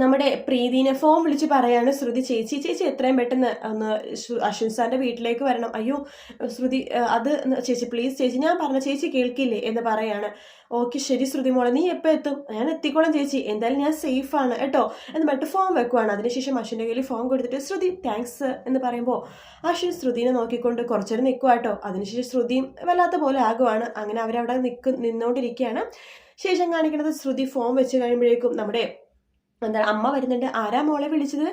നമ്മുടെ പ്രീതിനെ ഫോൺ വിളിച്ച് പറയാണ് ശ്രുതി ചേച്ചി ചേച്ചി എത്രയും പെട്ടെന്ന് ഒന്ന് അശ്വിൻ സാറിന്റെ വീട്ടിലേക്ക് വരണം. അയ്യോ ശ്രുതി അത് ചേച്ചി പ്ലീസ് ചേച്ചി ഞാൻ പറഞ്ഞ ചേച്ചി കേൾക്കില്ലേ? എന്ന് പറയാണ്. ഓക്കെ ശരി ശ്രുതി മോളെ നീ എപ്പോൾ എത്തും? ഞാൻ എത്തിക്കോളാം ചേച്ചി. എന്തായാലും ഞാൻ സേഫ് ആണ് കേട്ടോ. എന്ന് പറഞ്ഞിട്ട് ഫോൺ വെക്കുവാണ്. അതിനുശേഷം അശ്വിന്റെ കയ്യിൽ ഫോം കൊടുത്തിട്ട് ശ്രുതി താങ്ക്സ് എന്ന് പറയുമ്പോൾ അശ്വിൻ ശ്രുതിനെ നോക്കിക്കൊണ്ട് കുറച്ചേരം നിൽക്കുക കേട്ടോ. അതിനുശേഷം ശ്രുതിയും വല്ലാത്ത പോലെ ആകുവാണ്. അങ്ങനെ അവരവിടെ നിൽക്ക് നിന്നുകൊണ്ടിരിക്കുകയാണ് ശേഷം കാണിക്കുന്നത് ശ്രുതി ഫോം വെച്ച് കഴിയുമ്പോഴേക്കും നമ്മുടെ എന്താണ് അമ്മ വരുന്നുണ്ട്. ആരാ മോളെ വിളിച്ചത്?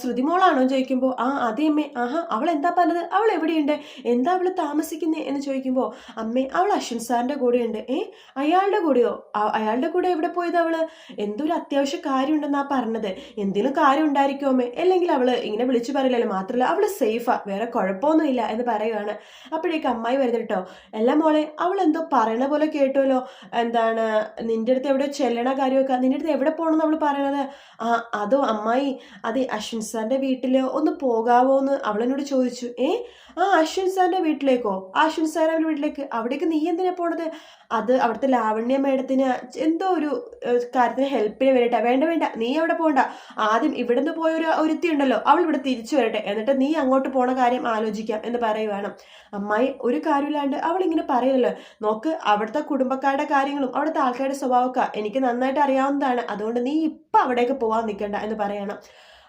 ശ്രുതി മോളാണോ? ചോദിക്കുമ്പോൾ ആ അതേ അമ്മേ. ആഹാ അവൾ എന്താ പറഞ്ഞത്? അവൾ എവിടെയുണ്ട്? എന്താ അവൾ താമസിക്കുന്നത് എന്ന് ചോദിക്കുമ്പോൾ അമ്മേ അവൾ അശ്വിൻ സാറിന്റെ കൂടെയുണ്ട്. ഏ അയാളുടെ കൂടെയോ? അയാളുടെ കൂടെ എവിടെ പോയത് അവൾ എന്തൊരു അത്യാവശ്യ കാര്യം ഉണ്ടെന്നാ പറഞ്ഞത്. എന്തെങ്കിലും കാര്യം ഉണ്ടായിരിക്കും അമ്മേ? അല്ലെങ്കിൽ അവൾ ഇങ്ങനെ വിളിച്ചു പറയില്ലല്ലോ. മാത്രമല്ല അവൾ സേഫാ. വേറെ കുഴപ്പമൊന്നുമില്ല എന്ന് പറയുവാണ്. അപ്പോഴേക്ക് അമ്മായി വരുന്നത് കേട്ടോ. അല്ല മോളെ അവൾ എന്തോ പറയണ പോലെ കേട്ടുമല്ലോ എന്താണ് നിന്റെ അടുത്ത് എവിടെ ചെല്ലണ കാര്യമൊക്കെ? നിന്റെ അടുത്ത് എവിടെ പോകണമെന്ന് അവൾ പറയണത്? ആ അതോ അമ്മായി അതെ അശ്വിൻ സാറിന്റെ വീട്ടിൽ ഒന്ന് പോകാവോ എന്ന് അവളെന്നോട് ചോദിച്ചു. ഏ? ആ അശ്വിൻ സാറിന്റെ വീട്ടിലേക്കോ? ആ അശ്വിൻ സാറിന്റെ വീട്ടിലേക്ക്. അവിടേക്ക് നീ എന്തിനാ പോണത്? അത് അവിടുത്തെ ലാവണ്യ മേഡത്തിന് എന്തോ ഒരു കാര്യത്തിന് ഹെൽപ്പിന് വേണ്ടിയിട്ട് വേണ്ട വേണ്ട. നീ അവിടെ പോകണ്ട ആദ്യം ഇവിടുന്ന് പോയ ഒരു ഒരുത്തി ഉണ്ടല്ലോ. അവൾ ഇവിടെ തിരിച്ചു വരട്ടെ. എന്നിട്ട് നീ അങ്ങോട്ട് പോണ കാര്യം ആലോചിക്കാം എന്ന് പറയുവാണ്. അമ്മായി ഒരു കാര്യമില്ലാണ്ട് അവൾ ഇങ്ങനെ പറയുമല്ലോ നോക്ക് അവിടുത്തെ കുടുംബക്കാരുടെ കാര്യങ്ങളും അവിടുത്തെ ആൾക്കാരുടെ സ്വഭാവമൊക്കെ എനിക്ക് നന്നായിട്ട് അറിയാവുന്നതാണ്. അതുകൊണ്ട് നീ ഇപ്പം അവിടേക്ക് പോവാൻ നിൽക്കണ്ട എന്ന് പറയണം.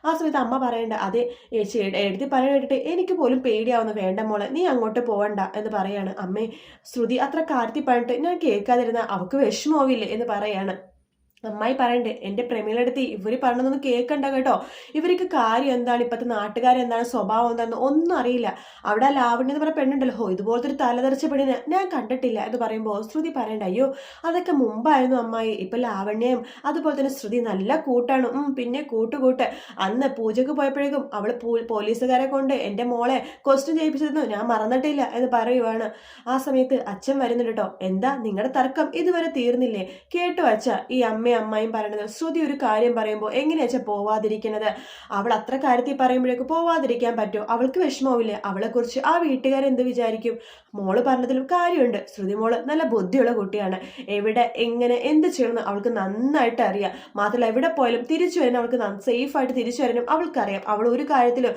ആ സമയത്ത് അമ്മ പറയണ്ട അതെ ചേച്ചി എഴുതി പറയാൻ എനിക്ക് പോലും പേടിയാവുന്ന. വേണ്ട മോളെ നീ അങ്ങോട്ട് പോവണ്ട എന്ന് പറയാണ്. അമ്മേ ശ്രുതി അത്ര കാർത്തി പറഞ്ഞിട്ട് ഞാൻ കേൾക്കാതിരുന്ന അവക്ക് വിഷമാവില്ലേ എന്ന് പറയാണ്. അമ്മായി പറയണ്ടേ. എന്റെ പ്രമീളടുത്ത് ഇവർ പറഞ്ഞതൊന്നും കേൾക്കണ്ട കേട്ടോ. ഇവർക്ക് കാര്യം എന്താണ്? ഇപ്പോഴത്തെ നാട്ടുകാരെന്താണ് സ്വഭാവം എന്താണെന്ന് ഒന്നും അറിയില്ല. അവിടെ ലാവണ്യം എന്ന് പറഞ്ഞ പെണ്ണുണ്ടല്ലോ. ഹോ ഇതുപോലത്തെ ഒരു തലതെറിച്ച പെണ്ണിനെ ഞാൻ കണ്ടിട്ടില്ല എന്ന് പറയുമ്പോൾ ശ്രുതി പറയണ്ട അയ്യോ അതൊക്കെ മുമ്പായിരുന്നു അമ്മായി. ഇപ്പൊ ലാവണ്യം അതുപോലെ തന്നെ ശ്രുതി നല്ല കൂട്ടാണ്. പിന്നെ കൂട്ടുകൂട്ട്. അന്ന് പൂജക്ക് പോയപ്പോഴേക്കും അവൾ പോലീസുകാരെ കൊണ്ട് എന്റെ മോളെ ക്വസ്റ്റ്യൻ ചെയ്യിപ്പിച്ചിരുന്നു. ഞാൻ മറന്നിട്ടില്ല എന്ന് പറയുവാണ്. ആ സമയത്ത് അച്ഛൻ വരുന്നുണ്ട് കേട്ടോ. എന്താ? നിങ്ങളുടെ തർക്കം ഇതുവരെ തീർന്നില്ലേ? കേട്ടോ അച്ഛ. ഈ അമ്മയും അമ്മായും പറയണത്. ശ്രുതി ഒരു കാര്യം പറയുമ്പോൾ എങ്ങനെയാ വെച്ചാൽ പോവാതിരിക്കുന്നത് അവൾ അത്ര കാര്യത്തിൽ പറയുമ്പോഴേക്ക് പോവാതിരിക്കാൻ പറ്റുമോ അവൾക്ക് വിഷമമില്ലേ അവളെക്കുറിച്ച് ആ വീട്ടുകാരെന്ത് വിചാരിക്കും? മോൾ പറഞ്ഞതിലും കാര്യമുണ്ട്. ശ്രുതി മോൾ നല്ല ബുദ്ധിയുള്ള കുട്ടിയാണ്. എവിടെ എങ്ങനെ എന്ത് ചെയ്യണമെന്ന് അവൾക്ക് നന്നായിട്ട് അറിയാം. മാത്രമല്ല എവിടെ പോയാലും തിരിച്ചു വരാൻ അവൾക്ക് സേഫ് ആയിട്ട് തിരിച്ചു വരാനും അവൾക്കറിയാം. അവൾ ഒരു കാര്യത്തിലും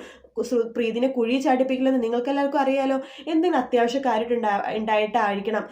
പ്രീതിനെ കുഴി ചാടിപ്പിക്കില്ലെന്ന് നിങ്ങൾക്ക് എല്ലാവർക്കും അറിയാലോ? എന്തെങ്കിലും അത്യാവശ്യ കാര്യം ഉണ്ടാ ഉണ്ടായിട്ടായിരിക്കണം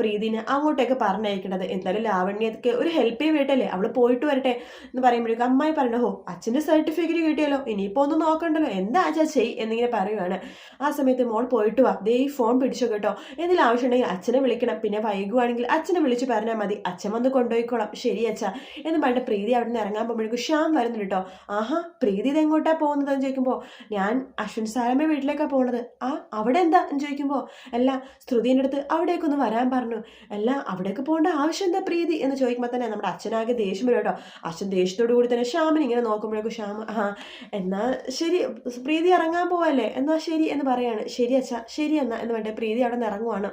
പ്രീതിനെ അങ്ങോട്ടേക്ക് പറഞ്ഞയക്കണത് എന്തായാലും ലാവണ്യക്ക് ഒരു ഹെൽപ്പ് ചെയ്യാൻ വേണ്ടല്ലേ അവൾ പോയിട്ട് വരട്ടെ എന്ന് പറയുമ്പോഴേക്കും അമ്മായി പറഞ്ഞു ഹോ അച്ഛന്റെ സർട്ടിഫിക്കറ്റ് കിട്ടിയല്ലോ ഇനിയിപ്പോൾ ഒന്ന് നോക്കണ്ടല്ലോ എന്താ അച്ഛാ ചെയ്? എന്നിങ്ങനെ പറയുവാണ്. ആ സമയത്ത് മോൾ പോയിട്ട് വാ. ദേ ഈ ഫോൺ പിടിച്ചോ കേട്ടോ. എന്തെങ്കിലും ആവശ്യമുണ്ടെങ്കിൽ അച്ഛനെ വിളിക്കണം. പിന്നെ വൈകുവാണെങ്കിൽ അച്ഛനെ വിളിച്ച് പറഞ്ഞാൽ മതി. അച്ഛൻ വന്ന് കൊണ്ടുപോയിക്കോളാം. ശരി അച്ഛാ. എന്ന് പറഞ്ഞിട്ട് പ്രീതി അവിടെ നിന്ന് ഇറങ്ങാൻ പോകുമ്പോഴേക്കും ശ്യാം വരുന്നുണ്ട് കേട്ടോ. ആഹാ പ്രീതി ഇതെങ്ങോട്ടാണ് പോകുന്നതെന്ന് ചോദിക്കുമ്പോൾ ഞാൻ അശ്വിൻ സാരമ്മ വീട്ടിലേക്കാണ് പോണത്. ആ അവിടെ എന്താ എന്ന് ചോദിക്കുമ്പോൾ അല്ല ശ്രുതിന്റെ അടുത്ത് അവിടേക്കൊന്ന് വരാൻ പറഞ്ഞു. അല്ല അവിടേക്ക് പോകേണ്ട ആവശ്യം എന്താ പ്രീതി? എന്ന് ചോദിക്കുമ്പോൾ തന്നെ നമ്മുടെ അച്ഛനാകെ ദേഷ്യം വരും കേട്ടോ. അച്ഛൻ ദേഷ്യത്തോടു കൂടി തന്നെ ശ്യാമിന് ഇങ്ങനെ നോക്കുമ്പോഴേക്കും ശ്യാമ ആ എന്നാൽ ശരി പ്രീതി ഇറങ്ങാൻ പോവല്ലേ? എന്നാൽ ശരി എന്ന് പറയാണ്. ശരി അച്ഛാ ശരി എന്നാ എന്ന് വേണ്ടേ പ്രീതി അവിടെ നിന്ന് ഇറങ്ങുവാണ്.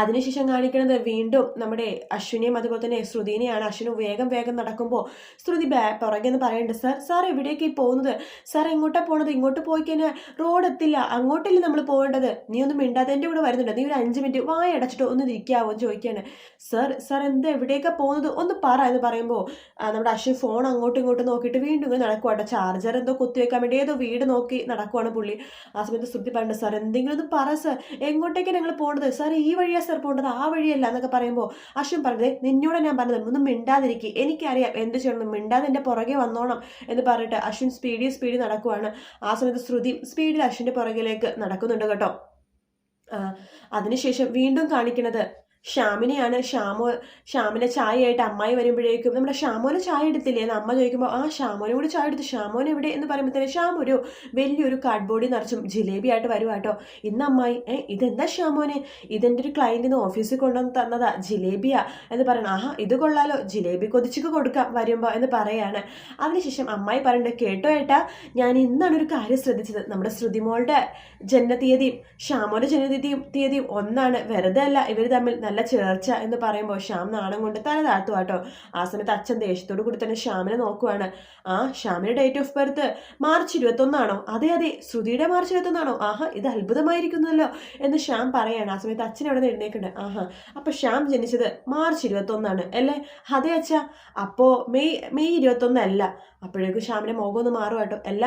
അതിനുശേഷം കാണിക്കുന്നത് വീണ്ടും നമ്മുടെ അശ്വിനെയും അതുപോലെ തന്നെ ശ്രുതിനെയാണ്. അശ്വിന് വേഗം വേഗം നടക്കുമ്പോൾ ശ്രുതി ബാ പുറകെന്ന് പറയുന്നുണ്ട് സാർ സാർ എവിടേക്ക് പോകുന്നത്? സാർ എങ്ങോട്ടാ പോണത്? ഇങ്ങോട്ട് പോയി കഴിഞ്ഞാൽ റോഡ് എത്തില്ല. അങ്ങോട്ടല്ലേ നമ്മൾ പോകേണ്ടത്? നീ ഒന്നും മിണ്ടാതെ എന്റെ കൂടെ വരുന്നുണ്ട്? നീ ഒരു അഞ്ച് മിനിറ്റ് വായ അടച്ചിട്ട് ഒന്ന് ഇരിക്കാവോ? എന്ന് ചോദിക്കാണ്. സാർ സാർ എന്താ എവിടേക്കാണ് പോകുന്നത്? ഒന്ന് പറ എന്ന് പറയുമ്പോൾ നമ്മുടെ അശ്വിൻ ഫോൺ അങ്ങോട്ടും ഇങ്ങോട്ടും നോക്കിയിട്ട് വീണ്ടും ഇങ്ങനെ നടക്കുവാട്ടോ ചാർജർ എന്തോ കുത്തിവെക്കാൻ വേണ്ടി ഏതോ വീട് നോക്കി നടക്കുവാണ് പുള്ളി. ആ സമയത്ത് ശ്രുതി പറഞ്ഞു സാർ എന്തെങ്കിലും ഒന്ന് പറ സാർ. എങ്ങോട്ടേക്കാണ് ഞങ്ങൾ പോകേണ്ടത് സാർ ഈ വഴിയാ സാർ പോകേണ്ടത് ആ വഴിയല്ല എന്നൊക്കെ പറയുമ്പോൾ അശ്വിൻ പറഞ്ഞത് നിന്നോട് ഞാൻ പറഞ്ഞത് ഒന്നും മിണ്ടാതിരിക്കുക എനിക്കറിയാം എന്ത് ചെയ്യണം. മിണ്ടാതെ എന്റെ പുറകെ വന്നോണം എന്ന് പറഞ്ഞിട്ട് അശ്വിൻ സ്പീഡിൽ സ്പീഡിൽ നടക്കുവാണ്. ആ സമയത്ത് ശ്രുതി സ്പീഡിൽ അശ്വിന്റെ പുറകിലേക്ക് നടക്കുന്നുണ്ട് കേട്ടോ. അതിനുശേഷം വീണ്ടും കാണിക്കുന്നത് ഷ്യാമിനെയാണ് ശ്യാമിനെ ചായ ചായയായിട്ട് അമ്മായി വരുമ്പോഴേക്കും നമ്മുടെ ശ്യാമോനെ ചായ എടുത്തില്ലേ? എന്ന് അമ്മ ചോദിക്കുമ്പോൾ ആ ശ്യാമോനെ കൂടി ചായ എടുത്ത് ശ്യാമോൻ എവിടെ? എന്ന് പറയുമ്പോൾ തന്നെ ഒരു വലിയൊരു കാർഡ്ബോർഡിൽ നിറച്ചും ജിലേബി ആയിട്ട് വരും കേട്ടോ ഇന്ന് അമ്മായി ഏ ഇതെന്താ ശ്യാമോനെ ഇതെന്റെ ഒരു ക്ലയന്റിന് ഓഫീസിൽ കൊണ്ടുവന്ന് തന്നതാ ജിലേബിയാ. എന്ന് പറയണം. ആഹാ ഇത് കൊള്ളാലോ. ജിലേബി കൊതിച്ചിക്ക് കൊടുക്കാം വരുമ്പോൾ എന്ന് പറയാണ്. അതിനുശേഷം അമ്മായി പറയണ്ട കേട്ടോ ഏട്ടാ ഞാൻ ഇന്നാണ് ഒരു കാര്യം ശ്രദ്ധിച്ചത്. നമ്മുടെ ശ്രുതിമോളുടെ ജനനതീയതിയും ശ്യാമോന്റെ ജനനതീയതിയും തീയതിയും ഒന്നാണ്. വെറുതെ അല്ല ഇവർ തമ്മിൽ നല്ല ചേർച്ച എന്ന് പറയുമ്പോൾ ശ്യാം നാണം കൊണ്ട് തല താഴ്ത്തു കേട്ടോ ആ സമയത്ത് അച്ഛൻ ദേഷ്യത്തോട് കൂടി തന്നെ ശ്യാമിനെ നോക്കുവാണ്. ആ ശ്യാമിന്റെ ഡേറ്റ് ഓഫ് ബർത്ത് മാർച്ച് ഇരുപത്തൊന്നാണോ? അതെ അതെ ശ്രുതിയുടെ മാർച്ച് ഇരുപത്തൊന്നാണോ? ആഹാ ഇത് അത്ഭുതമായിരിക്കുന്നല്ലോ എന്ന് ശ്യാം പറയാണ്. ആ സമയത്ത് അച്ഛൻ അവിടെ നിന്ന് എഴുന്നേക്കുന്നുണ്ട്. ആഹാ അപ്പൊ ശ്യാം ജനിച്ചത് മാർച്ച് ഇരുപത്തൊന്നാണ് അല്ലേ? അതെ അച്ഛ. അപ്പോൾ മെയ് മെയ് ഇരുപത്തൊന്നല്ല. അപ്പോഴേക്കും ശ്യാമിന്റെ മുഖം ഒന്ന് മാറും അല്ല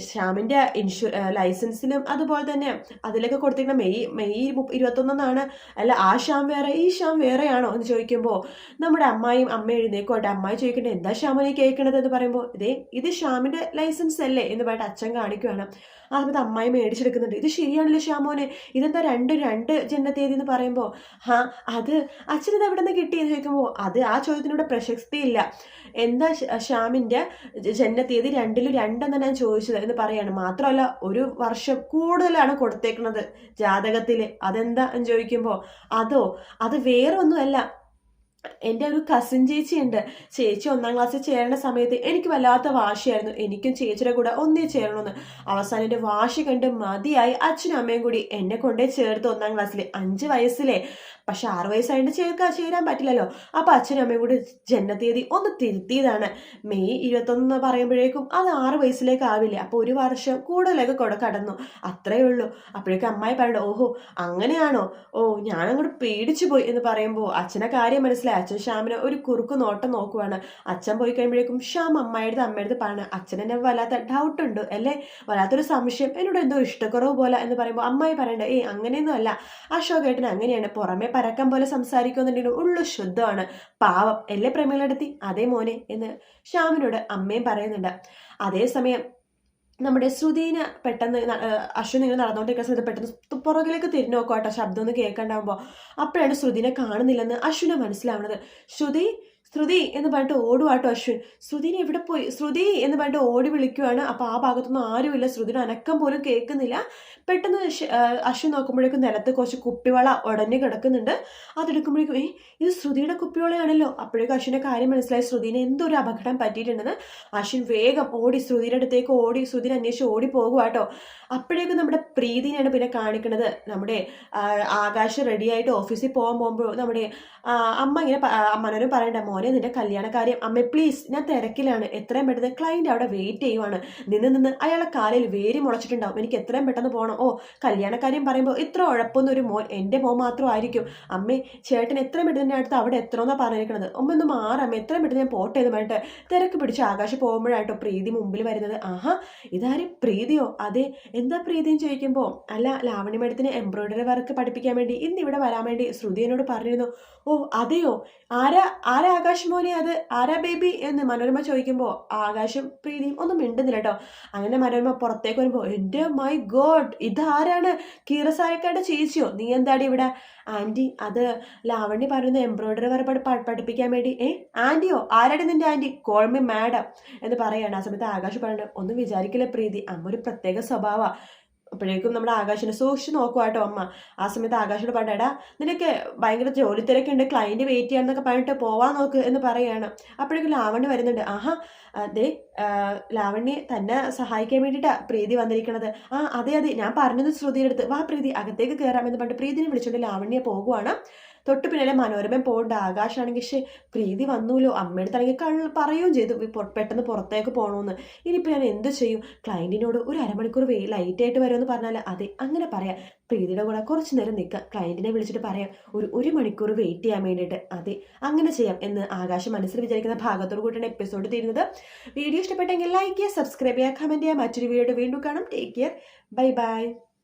ശ്യാമിന്റെ ഇൻഷു ലൈസൻസിലും അതുപോലെ തന്നെ അതിലൊക്കെ കൊടുത്തിരിക്കുന്ന മെയ് മെയ് ഇരുപത്തൊന്നാണ് അല്ല ആ ശ്യാം വേറെ ഈ ശ്യാം വേറെയാണോ എന്ന് ചോദിക്കുമ്പോൾ നമ്മുടെ അമ്മായും അമ്മ എഴുന്നേക്കോട്ടെ അമ്മായി ചോദിക്കട്ടെ എന്താ ശ്യാമിനെ കേൾക്കണത്? എന്ന് പറയുമ്പോൾ ഇതേ ഇത് ശ്യാമിന്റെ ലൈസൻസ് അല്ലേ? എന്ന് പറഞ്ഞിട്ട് അച്ഛൻ കാണിക്കുകയാണ് ആ സമയത്ത് അമ്മായി മേടിച്ചെടുക്കുന്നുണ്ട്. ഇത് ശരിയാണല്ലോ ശ്യാമോനെ ഇതെന്താ രണ്ട് രണ്ട് ജന്മതീയതി എന്ന് പറയുമ്പോൾ ഹാ അത് അച്ഛനിത് എവിടെ നിന്ന് കിട്ടിയെന്ന് ചോദിക്കുമ്പോൾ അത് ആ ചോദ്യത്തിനോട് പ്രശസ്തിയില്ല എന്താ ശ്യാമിന്റെ ജന്മതീയതി രണ്ടിലും രണ്ടെന്ന് ഞാൻ ചോദിച്ചത് എന്ന് പറയാണ്. മാത്രമല്ല ഒരു വർഷം കൂടുതലാണ് കൊടുത്തേക്കുന്നത് ജാതകത്തിൽ അതെന്താ എന്ന് ചോദിക്കുമ്പോൾ അതോ അത് വേറെ ഒന്നുമല്ല എന്റെ ഒരു കസിൻ ചേച്ചിയുണ്ട് ചേച്ചി ഒന്നാം ക്ലാസ്സിൽ ചേരേണ്ട സമയത്ത് എനിക്ക് വല്ലാത്ത വാശിയായിരുന്നു. എനിക്കും ചേച്ചിയുടെ കൂടെ ഒന്നേ ചേരണമെന്ന്. അവസാനം എന്റെ വാശി കണ്ട് മതിയായി അച്ഛനും അമ്മയും കൂടി എന്നെ കൊണ്ടേ ചേർത്ത് ഒന്നാം ക്ലാസ്സിൽ അഞ്ച് വയസ്സിലെ. പക്ഷെ ആറ് വയസ്സായിട്ട് ചേർക്കാൻ ചേരാൻ പറ്റില്ലല്ലോ. അപ്പോൾ അച്ഛനും അമ്മയും കൂടി ജന്മതീയതി ഒന്ന് തിരുത്തിയതാണ്. മെയ് ഇരുപത്തൊന്ന് പറയുമ്പോഴേക്കും അത് ആറ് വയസ്സിലേക്ക് ആവില്ല. അപ്പോൾ ഒരു വർഷം കൂടുതലൊക്കെ കൊട കടന്നു. അത്രയേ ഉള്ളൂ. അപ്പോഴേക്കും അമ്മായി പറഞ്ഞു ഓഹോ അങ്ങനെയാണോ? ഓ ഞാനങ്ങോട്ട് പേടിച്ചു പോയി എന്ന് പറയുമ്പോൾ അച്ഛനെ കാര്യം മനസ്സിലായി. അച്ഛൻ ശ്യാമിനെ ഒരു കുറുക്ക് നോട്ടം നോക്കുവാണ്. അച്ഛൻ പോയി കഴിയുമ്പോഴേക്കും ശ്യാം അമ്മയുടെ അമ്മയുടെ പറഞ്ഞു അച്ഛനെന്നെ വല്ലാത്ത ഡൗട്ട് ഉണ്ട് അല്ലേ? വല്ലാത്തൊരു സംശയം. എന്നോട് എന്തോ ഇഷ്ടക്കുറവ് പോലെ എന്ന് പറയുമ്പോൾ അമ്മായി പറയണ്ട ഏയ് അങ്ങനെയൊന്നും അല്ല. അശോകേട്ടൻ അങ്ങനെയാണ്. പുറമെ പരക്കം പോലെ സംസാരിക്കുന്നുണ്ടെങ്കിലും ഉള്ളു ശുദ്ധമാണ്. പാവം. എല്ലേ പ്രേമികളെടുത്തി അതേ മോനെ എന്ന് ശ്യാമിനോട് അമ്മയും പറയുന്നുണ്ട്. അതേസമയം നമ്മുടെ ശ്രുതിനെ പെട്ടെന്ന് അശ്വിൻ ഇങ്ങനെ നടന്നുകൊണ്ടിരിക്കുന്ന സമയത്ത് പെട്ടെന്ന് പുറകിലേക്ക് തിരിഞ്ഞു നോക്കുക ശബ്ദം ഒന്ന് കേൾക്കണ്ടാകുമ്പോൾ അപ്പോഴാണ് ശ്രുതിനെ കാണുന്നില്ലെന്ന് അശ്വിനെ മനസ്സിലാവുന്നത് ശ്രുതി ശ്രുതി എന്ന് പറഞ്ഞിട്ട് ഓടുവാട്ടോ അശ്വിൻ. ശ്രുതിനെ എവിടെ പോയി? ശ്രുതി എന്ന് പറഞ്ഞിട്ട് ഓടി വിളിക്കുവാണ്. അപ്പോൾ ആ ഭാഗത്തൊന്നും ആരുമില്ല. ശ്രുതിന് അനക്കം പോലും കേൾക്കുന്നില്ല. പെട്ടെന്ന് അശ്വിൻ നോക്കുമ്പോഴേക്കും നിലത്ത് കുറച്ച് കുപ്പിവള ഉടഞ്ഞു കിടക്കുന്നുണ്ട്. അതെടുക്കുമ്പോഴേക്കും ഏ ഇത് ശ്രുതിയുടെ കുപ്പിവളയാണല്ലോ. അപ്പോഴേക്കും അശ്വിനെ കാര്യം മനസ്സിലായി. ശ്രുതിനെ എന്തൊരു അപകടം പറ്റിയിട്ടുണ്ടെന്ന്. അശ്വിൻ വേഗം ഓടി ശ്രുതിയുടെ അടുത്തേക്ക് ഓടി ശ്രുതിനെ അന്വേഷിച്ച് ഓടി പോകുവാട്ടോ അപ്പോഴേക്കും നമ്മുടെ പ്രീതിനെയാണ് പിന്നെ കാണിക്കുന്നത്. നമ്മുടെ ആകാശ് റെഡിയായിട്ട് ഓഫീസിൽ പോകാൻ പോകുമ്പോൾ നമ്മുടെ അമ്മ ഇങ്ങനെ മനോരം പറയണ്ട മോനെ നിന്റെ കല്യാണ കാര്യം അമ്മ പ്ലീസ് ഞാൻ തിരക്കിലാണ്. എത്രയും പെട്ടെന്ന് ക്ലയന്റ് അവിടെ വെയിറ്റ് ചെയ്യുവാണ്. നിന്ന് നിന്ന് അയാളെ കാലിൽ വേരി മുളച്ചിട്ടുണ്ടാവും. എനിക്ക് എത്രയും പെട്ടെന്ന് പോകണം ഓ കല്യാണ കാര്യം പറയുമ്പോൾ ഇത്ര ഉഴപ്പൊന്നും ഒരു മോൻ എന്റെ മോൻ മാത്രമായിരിക്കും. അമ്മേ ചേട്ടൻ എത്രയും പെട്ടെന്ന് അടുത്ത് അവിടെ എത്രയെന്നാണ് പറഞ്ഞിരിക്കുന്നത് ഒന്ന് മാറമ്മ എത്രയും പെട്ടെന്ന് ഞാൻ പോട്ടെ എന്ന് തിരക്ക് പിടിച്ച് ആകാശം പോകുമ്പോഴായിട്ടോ പ്രീതി മുമ്പിൽ വരുന്നത്. ആഹാ ഇതാരും? പ്രീതിയോ? അതെ എന്താ പ്രീതിയും ചോദിക്കുമ്പോൾ അല്ല ലാവണി മേഡത്തിന് എംബ്രോയിഡറി വർക്ക് പഠിപ്പിക്കാൻ വേണ്ടി ഇന്ന് ഇവിടെ വരാൻ വേണ്ടി ശ്രുതി എന്നോട് പറഞ്ഞിരുന്നു. ഓ അതെയോ? ആരാ ആരാ ആകാശ് മോനെ അത്? ആരാ ബേബി? എന്ന് മനോരമ ചോദിക്കുമ്പോൾ ആകാശം പ്രീതിയും ഒന്നും മിണ്ടുന്നില്ല കേട്ടോ അങ്ങനെ മനോരമ പുറത്തേക്ക് വരുമ്പോൾ എന്റെ മൈ ഗോഡ് ഇതാരാണ്? കീറസായക്കാരുടെ ചേച്ചിയോ? നീ എന്താടി ഇവിടെ? ആന്റി അത് ലാവണ്യ പറയുന്ന എംബ്രോയിഡറി വരെ പഠിപ്പിക്കാൻ വേണ്ടി. ഏ ആന്റിയോ? ആരാടി നിന്റെ ആന്റി? കോൾമി മാഡം എന്ന് പറയാണ്. ആ സമയത്ത് ആകാശ് പറയുന്നത് ഒന്നും വിചാരിക്കില്ല പ്രീതി. അമ്മ ഒരു പ്രത്യേക സ്വഭാവമാണ് അപ്പോഴേക്കും നമ്മുടെ ആകാശിനെ സൂക്ഷിച്ച് നോക്കുക കേട്ടോ അമ്മ. ആ സമയത്ത് ആകാശോട് പറഞ്ഞാടാ നിനക്ക് ഭയങ്കര ജോലി തിരക്കുണ്ട് ക്ലയന്റ് വെയിറ്റ് ചെയ്യാന്നൊക്കെ പറഞ്ഞിട്ട് പോവാൻ നോക്ക് എന്ന് പറയാണ് അപ്പോഴേക്കും ലാവണ്യ വരുന്നുണ്ട്. ആഹാ അതെ ലാവണ്യെ തന്നെ സഹായിക്കാൻ വേണ്ടിയിട്ടാണ് പ്രീതി വന്നിരിക്കണത്. ആ അതെ അതെ ഞാൻ പറഞ്ഞത് ശ്രുതിയുടെ അടുത്ത്. വാ പ്രീതി അകത്തേക്ക് കയറാമെന്ന് പറഞ്ഞിട്ട് പ്രീതിനെ വിളിച്ചുകൊണ്ട് ലാവണ്യെ പോകുവാണ്. തൊട്ട് പിന്നാലെ മനോരമ പോകേണ്ട ആകാശാണെങ്കിൽ പക്ഷേ പ്രീതി വന്നൂലോ. അമ്മയുടെ തലയ്ക്ക് കള്ള് പറയുകയും ചെയ്തു. പെട്ടെന്ന് പുറത്തേക്ക് പോകണമെന്ന് ഇനിയിപ്പോൾ ഞാൻ എന്ത് ചെയ്യും? ക്ലയന്റിനോട് ഒരു അരമണിക്കൂർ വേ ലൈറ്റായിട്ട് വരുമെന്ന് പറഞ്ഞാൽ അതെ അങ്ങനെ പറയാം. പ്രീതിയുടെ കൂടെ കുറച്ച് നേരം നിൽക്കുക ക്ലയന്റിനെ വിളിച്ചിട്ട് പറയാം ഒരു ഒരു മണിക്കൂർ വെയിറ്റ് ചെയ്യാൻ വേണ്ടിയിട്ട് അതെ അങ്ങനെ ചെയ്യാം എന്ന് ആകാശം മനസ്സിൽ വിചാരിക്കുന്ന ഭാഗത്തോട് കൂട്ടിയാണ് എപ്പിസോഡ് തീരുന്നത്. വീഡിയോ ഇഷ്ടപ്പെട്ടെങ്കിൽ ലൈക്ക് ചെയ്യുക സബ്സ്ക്രൈബ് ചെയ്യുക കമന്റ് ചെയ്യുക. മറ്റൊരു വീഡിയോ വീണ്ടും കാണാം. Take care. Bye bye.